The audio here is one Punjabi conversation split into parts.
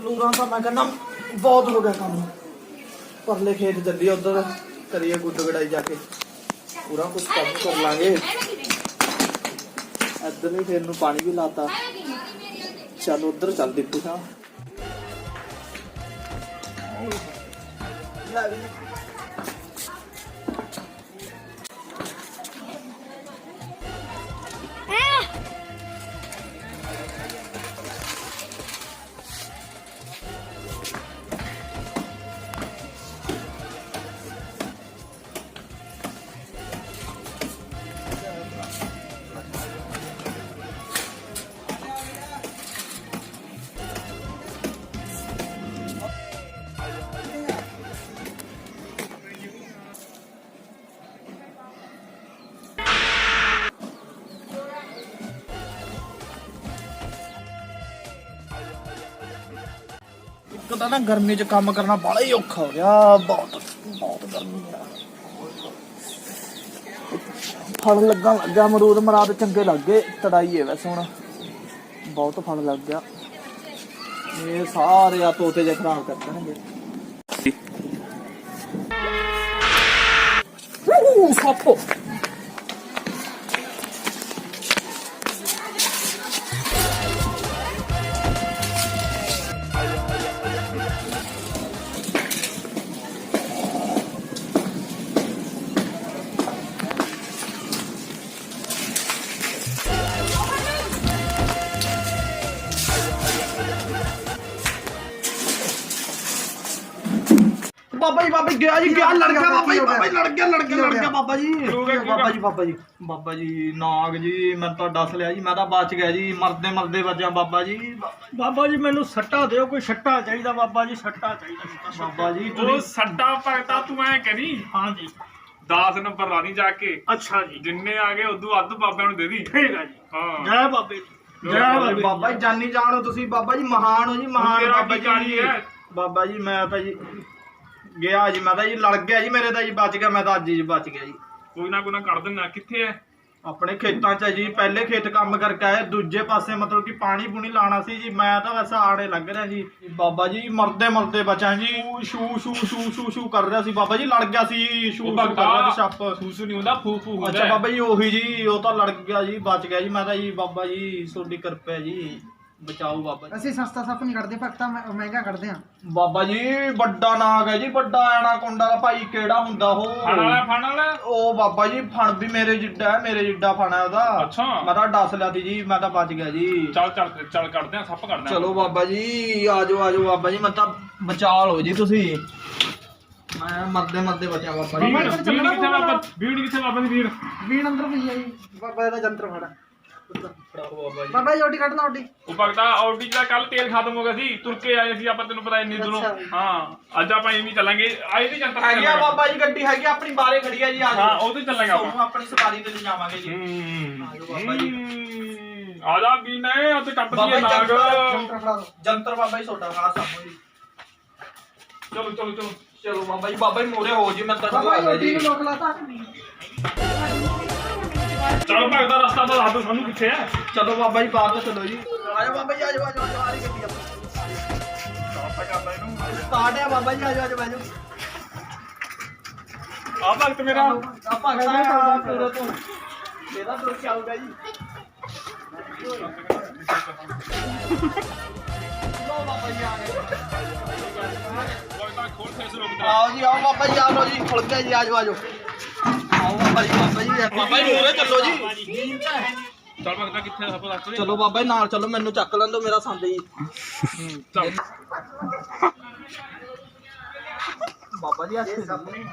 ਮਜ਼ਦੂਰਾਂ ਦਾ ਮੈਂ ਕਹਿੰਦਾ ਬਹੁਤ ਹੋ ਗਿਆ ਕੰਮ। ਪਰਲੇ ਖੇਤ ਚੱਲੀ ਉਧਰ, ਕਰੀਏ ਗੁੱਡ ਗੜਾਈ ਜਾ ਕੇ। ਪੂਰਾ ਕੁਝ ਕੰਮ ਕਰ ਲਾਂਗੇ। ਇੱਧਰ ਵੀ ਫੇਰ ਨੂੰ ਪਾਣੀ ਵੀ ਲਾਤਾ। ਚੱਲ ਉਧਰ ਚੱਲ ਦਿੱਤੀ ਹਾਂ ਲੈ ਵੀ। ਇੱਕ ਤਾਂ ਨਾ ਗਰਮੀ 'ਚ ਕੰਮ ਕਰਨਾ ਬੜਾ ਹੀ ਔਖਾ ਹੋ ਗਿਆ। ਬਹੁਤ ਬਹੁਤ ਗਰਮੀ ਆ। ਫਲ ਲੱਗਣ ਲੱਗਾ ਅਮਰੂਦ ਮਰਾਦ ਚੰਗੇ ਲੱਗੇ ਤੜਾਈ ਹੈ ਵੈਸੇ ਹੁਣ। ਬਹੁਤ ਫਲ ਲੱਗ ਗਿਆ। ਇਹ ਸਾਰੇ ਆ ਤੋਤੇ ਜੇ ਖਰਾਬ ਕਰ ਦੇਣਗੇ। ਸੱਪ ਬਾਬਾ ਜੀ ਬਾਬਾ ਜੀ ਗਿਆ ਜੀ ਗਿਆ ਲੜ ਗਿਆ ਬਾਬਾ ਜੀ ਬਾਬਾ ਜੀ ਲੜ ਗਿਆ ਲੜ ਗਿਆ ਲੜ ਗਿਆ ਬਾਬਾ ਜੀ ਬਾਬਾ ਜੀ ਬਾਬਾ ਜੀ ਬਾਬਾ ਜੀ ਨਾਗ ਜੀ ਮੈਂ ਤਾਂ ਦੱਸ ਲਿਆ ਜੀ ਮੈਂ ਤਾਂ ਬਚ ਗਿਆ ਜੀ ਮਰਦੇ ਮਰਦੇ ਬਚਿਆ ਬਾਬਾ ਜੀ ਬਾਬਾ ਜੀ ਮੈਨੂੰ ਸੱਟਾ ਦਿਓ ਕੋਈ ਸੱਟਾ ਚਾਹੀਦਾ ਬਾਬਾ ਜੀ ਸੱਟਾ ਚਾਹੀਦਾ। ਬਾਬਾ ਜੀ ਉਹ ਤੁਸੀਂ ਸੱਡਾ ਭਗਤਾ ਤੂੰ ਐ ਕਰੀ ਹਾਂ ਜੀ 10 ਨੰਬਰ ਲਾਣੀ ਜਾ ਕੇ ਅੱਛਾ ਜੀ ਜਿੰਨੇ ਆ ਗਏ ਉਦੋਂ ਅੱਧ ਬਾਬਿਆਂ ਨੂੰ ਦੇ ਦੀ ਠੀਕ ਹੈ ਜੀ ਹਾਂ ਜੈ ਬਾਬੇ ਜੀ ਜੈ ਬਾਬੇ ਬਾਬਾ ਜੀ ਜਾਨੀ ਜਾਣ ਹੋ ਤੁਸੀਂ ਬਾਬਾ ਜੀ ਮਹਾਨ ਹੋ ਜੀ ਮਹਾਨ ਬਾਬਾ ਜੀ? ਬਾਬਾ ਜੀ ਮੈਂ ਤਾਂ ਜੀ ਗਿਆ ਜੀ ਮੈਂ ਤਾਂ ਜੀ ਲੜ ਗਿਆ ਜੀ ਮੇਰੇ ਤਾਂ ਜੀ ਬਚ ਗਿਆ ਮੈਂ ਤਾਂ ਅੱਜ ਹੀ ਬਚ ਗਿਆ ਜੀ। ਕੋਈ ਨਾ ਕੋਈ ਨਾ ਕੱਢ ਦਿੰਦਾ ਕਿੱਥੇ ਐ? ਆਪਣੇ ਖੇਤਾਂ 'ਚ ਜੀ ਪਹਿਲੇ ਖੇਤ ਕੰਮ ਕਰਕੇ ਆਏ ਦੂਜੇ ਪਾਸੇ ਮਤਲਬ ਕਿ ਪਾਣੀ ਪੂਣੀ ਲਾਣਾ ਸੀ ਜੀ ਮੈਂ ਤਾਂ ਵੈਸਾ ਆੜੇ ਲੱਗ ਰਿਹਾ ਜੀ। ਬਾਬਾ ਜੀ ਮਰਦੇ ਮਰਦੇ ਬਚਾਂ ਜੀ। ਸ਼ੂ ਸ਼ੂ ਸ਼ੂ ਸ਼ੂ ਸ਼ੂ ਕਰ ਰਿਹਾ ਸੀ ਬਾਬਾ ਜੀ ਲੜ ਗਿਆ ਸੀ ਸ਼ੂ ਉਹ ਸ਼ੂ ਕਰ ਰਿਹਾ ਸੀ ਸੱਪ ਸੂਸੂ ਨਹੀਂ ਹੁੰਦਾ ਫੂ ਫੂ ਹੁੰਦਾ ਅੱਛਾ ਬਾਬਾ ਜੀ ਉਹੀ ਜੀ ਉਹ ਤਾਂ ਲੜ ਗਿਆ ਜੀ ਬਚ ਗਿਆ ਜੀ ਮੈਂ ਤਾਂ ਜੀ ਬਾਬਾ ਜੀ ਤੁਹਾਡੀ ਕਿਰਪਾ ਹੈ ਜੀ। ਬਚਾਓ ਬਾਬਾ ਜੀ। ਅਸੀਂ ਸਸਤਾ ਸੱਪ ਨਹੀਂ ਕੱਢਦੇ ਭਗਤਾ ਮਹਿ- ਮਹਿੰਗਾ ਕੱਢਦੇ ਆ ਬਾਬਾ ਜੀ ਵੱਡਾ ਨਾਗ ਹੈ ਜੀ ਵੱਡਾ ਐਨਾਕੋਂਡਾ ਦਾ ਭਾਈ ਕਿਹੜਾ ਹੁੰਦਾ ਉਹ? ਫੜ ਵਾਲਾ ਵਾਲਾ? ਉਹ ਬਾਬਾ ਜੀ ਫਣ ਵੀ ਮੇਰੇ ਜਿੱਡਾ ਹੈ ਮੇਰੇ ਜਿੱਡਾ ਫਣ ਹੈ ਉਹਦਾ। ਅੱਛਾ। ਮੈਂ ਤਾਂ ਡਸ ਲਿਆ ਸੀ ਜੀ ਮੈਂ ਤਾਂ ਬਚ ਗਿਆ ਜੀ। ਚੱਲ ਚੱਲ ਚੱਲ ਕੱਢਦੇ ਆ ਸੱਪ ਕੱਢਦੇ ਆ ਚਲੋ ਬਾਬਾ ਜੀ ਆਜੋ ਆਜੋ ਬਾਬਾ ਜੀ ਮੈਂ ਤਾਂ ਬਚਾ ਲਓ ਜੀ ਤੁਸੀਂ। ਮੈਂ ਮਰਦੇ ਮਰਦੇ ਬਚਿਆ ਬਾਬਾ ਜੀ। ਵੀਰ ਕਿੱਥੇ ਬਾਬਾ ਵੀਰ ਕਿੱਥੇ ਬਾਬਾ ਦੀ ਵੀਰ? ਵੀਣ ਅੰਦਰ ਪਈ ਆ ਜੀ ਬਾਬਾ ਇਹਦਾ ਜੰਤਰ ਫੜਾ। ਬਾਬਾ ਜੀ ਓਟੀ ਕੱਢਣਾ ਓਟੀ ਉਹ ਭਗਤਾ ਆਡੀ ਦਾ ਕੱਲ ਤੇਲ ਖਤਮ ਹੋ ਗਿਆ ਸੀ ਤੁਰ ਕੇ ਆਏ ਸੀ ਆਪਾਂ ਤੈਨੂੰ ਪਤਾ ਇੰਨੀ ਦੂਰੋਂ। ਅੱਛਾ। ਹਾਂ ਅੱਜ ਆਪਾਂ ਐਵੇਂ ਚੱਲਾਂਗੇ। ਆਏ ਦੀ ਜਨਤਾ ਹੈਗੀ ਆ ਬਾਬਾ ਜੀ ਗੱਡੀ ਹੈਗੀ ਆ, ਆਪਣੀ ਬਾਰੇ ਖੜੀ ਆ ਜੀ ਆਜੋ ਹਾਂ ਉਹ ਤੇ ਚੱਲਾਂਗੇ ਆਪਾਂ। ਤੁਹਾਨੂੰ ਆਪਣੀ ਸਵਾਰੀ ਤੇ ਲਿਜਾਵਾਂਗੇ ਜੀ। ਹੂੰ। ਆਜੋ ਬਾਬਾ ਜੀ। ਹੂੰ। ਆ ਜਾ ਵੀ ਨੇ ਉੱਥੇ ਟੱਪ ਬਾਬਾ ਦੀ ਜੀ ਨਾਗ। ਜੰਤਰ ਫੜਾ ਜੰਤਰ ਬਾਬਾ ਜੀ ਤੁਹਾਡਾ ਖਾਸ ਆਪੋ ਜੀ। ਚਲੋ ਚਲੋ ਚਲੋ। ਚਲੋ ਬਾਬਾ ਜੀ ਬਾਬਾ ਜੀ ਮੋਰੇ ਹੋ ਜੀ ਮੈਂ ਤਾਂ ਬਾਬਾ ਆ ਜੀ। ਨੂੰ ਲੋਕ ਲਾਤਾ ਚਲੋ ਭਗਤਾ ਰਸਤਾ ਤਾਂ ਦੱਸ ਦਿਓ ਸਾਨੂੰ ਕਿੱਥੇ ਹੈ ਚਲੋ ਬਾਬਾ ਜੀ ਬਾਹਰ ਤੋਂ ਚਲੋ ਜੀ ਆਜੋ ਬਾਬਾ ਜੀ ਆਜੋ ਆਜੋ ਆਜੋ ਆ ਰਹੀ ਗੱਡੀ ਆਪਣੀ ਰਸਤਾ ਕਰਦਾ ਇਹਨੂੰ ਸਟਾਰਟ ਹੈ ਬਾਬਾ ਜੀ ਆਜੋ ਆਜੋ ਆਜੋ ਆ ਭਗਤ ਮੇਰਾ ਆਪਾਂ ਖੜਾ ਪੂਰੇ ਤੋਂ ਇਹਦਾ ਤੋਂ ਕੀ ਆਊਗਾ ਜੀ ਲੋ ਬਾਬਾ ਜੀ ਆ ਗਏ ਭਗਤਾ ਖੋਲ ਫੇਸ ਰੋਕ ਆਓ ਜੀ ਆਓ ਬਾਬਾ ਜੀ ਆ ਲੋ ਜੀ ਖੁੱਲ ਗਿਆ ਜੀ ਆਜੋ ਆਜੋ ਆਓ ਬਾਬਾ ਜੀ ਬਾਬਾ ਜੀ ਬਾਬਾ ਜੀ। ਮੂਰੇ ਚੱਲੋ ਜੀ ਚੱਲ ਭਗਤਾ ਕਿੱਥੇ ਆ ਦੱਸ ਦੇ ਚਲੋ ਬਾਬਾ ਜੀ ਨਾਲ ਚਲੋ ਮੈਨੂੰ ਚੱਕ ਲੈਣ ਦਿਓ ਮੇਰਾ ਸੰਦ ਜੀ। ਚੱਲ। ਬਾਬਾ ਜੀ ਇੱਥੇ ਸੀ।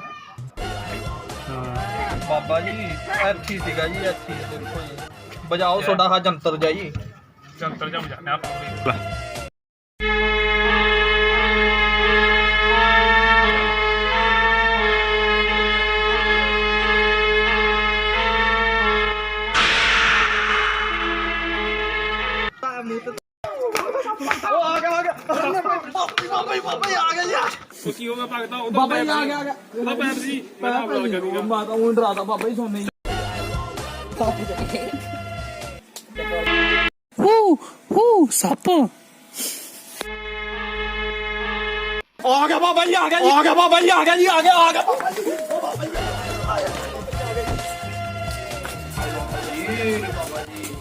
ਬਾਬਾ ਜੀ ਇੱਥੇ ਹੀ ਸੀਗਾ ਜੀ ਇੱਥੇ ਦੇਖੋ ਜੀ। ਬਜਾਓ ਤੁਹਾਡਾ ਹਾ ਜੰਤਰ ਜਾਈ ਜੰਤਰ ਜਮ ਜਾਣਾ ਆਪਾਂ ਉਹ ਆ ਗਿਆ ਆ ਗਿਆ ਬਾਬਾ ਜੀ ਬਾਬਾ ਜੀ ਆ ਗਿਆ ਜੀ ਉਹ ਕੀ ਹੋ ਗਿਆ ਭਗਤਾ ਉਹ ਬਾਬਾ ਜੀ ਆ ਗਿਆ ਆ ਗਿਆ ਉਹਦਾ ਪੈਰ ਜੀ ਮੈਂ ਮੈਂ ਬਲੌਗ ਕਰੂੰਗਾ ਮੈਂ ਤਾਂ ਉਹ ਡਰਾਦਾ ਬਾਬਾ ਜੀ ਸੋਨੇ ਹੂ ਹੂ ਸੱਪ ਆ ਗਿਆ ਬਾਬਾ ਜੀ ਆ ਗਿਆ ਜੀ ਆ ਗਿਆ ਬਾਬਾ ਜੀ ਆ ਗਿਆ ਜੀ ਆ ਗਿਆ ਆ ਗਿਆ ਬਾਬਾ ਜੀ ਉਹ ਬਾਬਾ ਜੀ ਆ ਗਿਆ, ਆ ਗਿਆ ਬਾਬਾ ਜੀ ਹਾਏ ਬਾਬਾ ਜੀ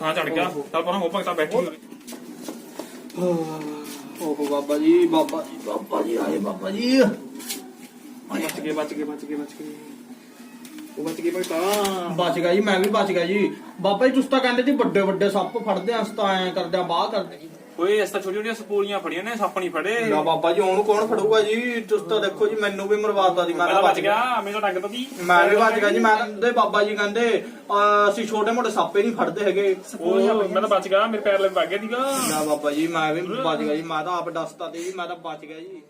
ਜੀ ਹਾਂ ਚੜ ਗਿਆ ਚੱਲ ਪਰਾਂ ਹੋ ਭਗਤਾ ਬੈਠੀ ਹੋਈ। ਓਹੋ ਬਾਬਾ ਜੀ ਬਾਬਾ ਜੀ ਬਾਬਾ ਜੀ ਆਏ ਬਾਬਾ ਜੀ। ਬਚ ਗਏ ਬਚ ਗਏ ਬਚ ਗਏ ਬਚ ਗਏ। ਉਹ ਬਚ ਗਏ ਭਗਤਾ। ਬਚ ਗਿਆ ਜੀ ਮੈਂ ਵੀ ਬਚ ਗਿਆ ਜੀ। ਬਾਬਾ ਜੀ ਤੁਸੀਂ ਤਾਂ ਕਹਿੰਦੇ ਸੀ ਵੱਡੇ ਵੱਡੇ ਸੱਪ ਫੜਦੇ ਆਂ ਤਾਂ ਐ ਕਰਦੇ ਆ ਬਾਹ ਕਰਦੇ ਜੀ ਓਏ ਇਸ ਤਾਂ ਛੋਟੀ ਛੋਟੀਆਂ ਸਪੂਲੀਆਂ ਫੜੀਆਂ ਨੇ ਸੱਪ ਨਹੀਂ ਫੜੇ। ਨਾ ਬਾਬਾ ਜੀ ਉਹਨੂੰ ਕੌਣ ਫੜੂਗਾ ਜੀ? ਤੁਸੀਂ ਤਾਂ ਦੇਖੋ ਜੀ ਮੈਨੂੰ ਵੀ ਮਰਵਾਤਾ ਜੀ ਮੈਂ ਤਾਂ ਤਾਂ ਬਚ ਗਿਆ। ਮੈਨੂੰ ਤਾਂ ਡੱਗ ਪਤੀ ਮੈਂ ਵੀ ਬਚ ਗਿਆ ਜੀ ਮੈਂ ਦੇ ਬਾਬਾ ਜੀ ਕਹਿੰਦੇ ਅਹ, ਅਸੀਂ ਛੋਟੇ ਮੋਟੇ ਸੱਪੇ ਨਹੀਂ ਫੜਦੇ ਹੈਗੇ। ਉਹ ਮੈਂ ਤਾਂ ਬਚ ਗਿਆ ਮੇਰੇ ਪੈਰ ਲੱਗ ਗਿਆ ਸੀਗਾ। ਨਾ ਬਾਬਾ ਜੀ ਮੈਂ ਵੀ ਬਚ ਗਿਆ ਜੀ ਮੈਂ ਤਾਂ ਆਪ ਦੱਸਤਾ ਤੇ ਜੀ ਮੈਂ ਤਾਂ ਬਚ ਗਿਆ ਜੀ।